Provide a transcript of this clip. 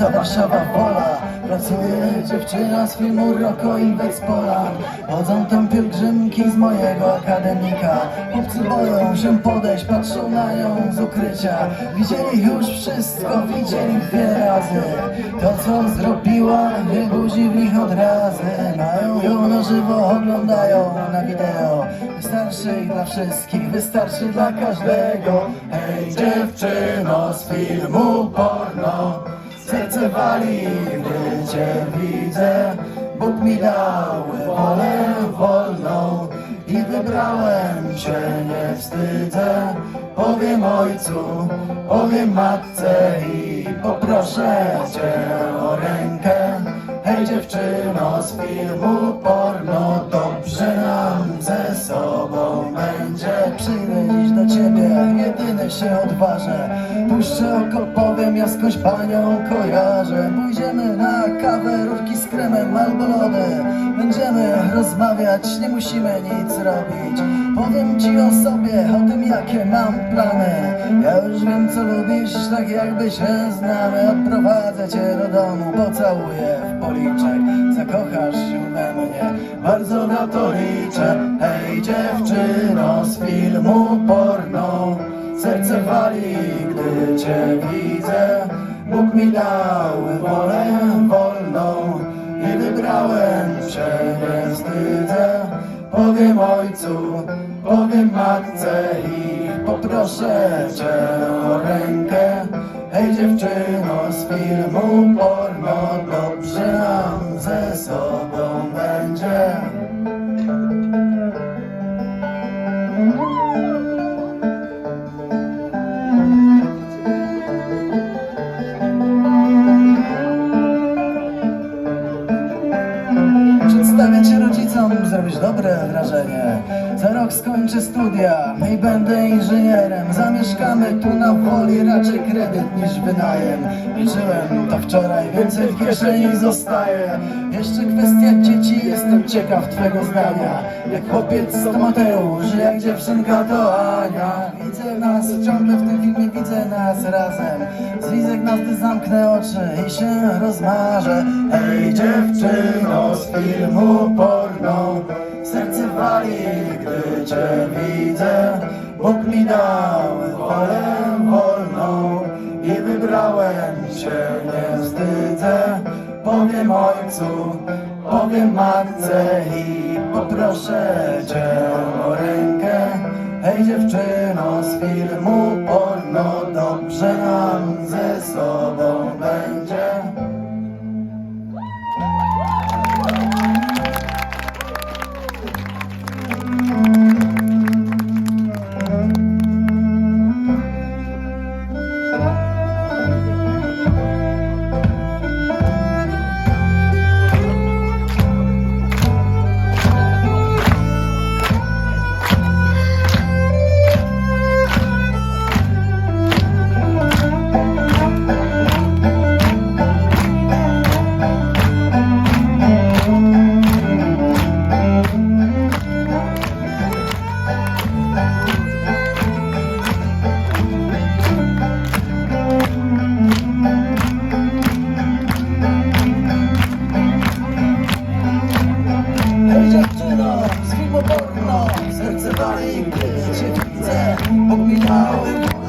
serca Warszawa wola. Pracuje dziewczyna z filmu Roko i Wexpola. Chodzą tam pielgrzymki z mojego akademika. Chłopcy boją się podejść, patrzą na nią z ukrycia. Widzieli już wszystko, widzieli dwie razy. To co zrobiła, nie budzi w nich od razy Mają ją na żywo, oglądają na wideo. Wystarczy dla wszystkich, wystarczy dla każdego. Hej dziewczyno z filmu porno Gdy cię widzę Bóg mi dał wolę wolną I wybrałem cię, nie wstydzę. Powiem ojcu, powiem matce I poproszę cię o rękę. Hej dziewczyno z filmu porno Dobrze nam ze sobą będzie. Ciebie, jedyny się odważę. Puszczę oko, powiem, ja skądś panią kojarzę. Pójdziemy na kawę, rurki z kremem albo lody Będziemy rozmawiać, nie musimy nic robić. Powiem ci o sobie, o tym jakie mam plany. Ja już wiem co lubisz, tak jakby się znamy. Odprowadzę cię do domu, pocałuję w policzek. Zakochasz się we mnie, bardzo na to liczę. Hej dziewczyno z filmu porno Serce wali, gdy cię widzę. Bóg mi dał wolę wolną I wybrałem cię, nie wstydzę. Powiem ojcu, powiem matce i poproszę cię o rękę. Hej dziewczyno z filmu porno Dobrze nam ze sobą zrobić dobre wrażenie Za rok skończę studia. I będę inżynierem. Zamieszkamy tu na woli, raczej kredyt niż wynajem. Liczyłem to wczoraj, więcej w kieszeni zostaje. Jeszcze kwestia dzieci, jestem ciekaw twego zdania. Jak chłopiec to Mateusz, jak dziewczynka to Ania. Widzę nas. Ciągle w tym filmie, widzę nas razem. Zlizek nas, gdy zamknę oczy i się rozmarzę. Hej dziewczyno z filmu porno Serce wali, gdy cię widzę. Bóg mi dał wolę wolną I wybrałem cię, nie wstydzę. Powiem ojcu, powiem matce I poproszę cię o rękę. Hej dziewczyno z filmu porno Dobrze nam ze sobą będzie Serce wali, gdy cię widzę Bóg mi dał